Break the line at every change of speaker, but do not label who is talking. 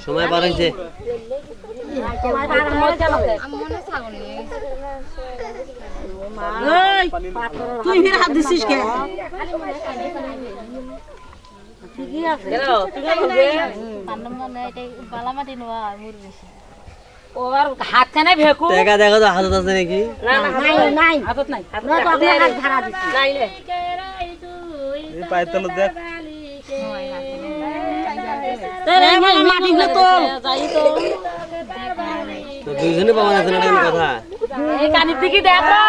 সময়
পার হয়েছে
তুই ফির হাত দিছিস কে? ঠিকই আছে
পান্ডম মানে এটা বালা মাটি নোয়া মুর বেশি
ওর হাত খানে ভেকু
দেখা দেখো তো হাতত আছে নাকি?
না না
নাই নাই।
হাতত নাই।
না তো আপনার হাত ভাড়া দিছি।
নাই রে
এই পায়ের দেখ।
এই মালা মাটি গুলো তোল।
যাই তো
তো দুইজনে পাওয়া যাচ্ছে না কথা?
এই দেখো।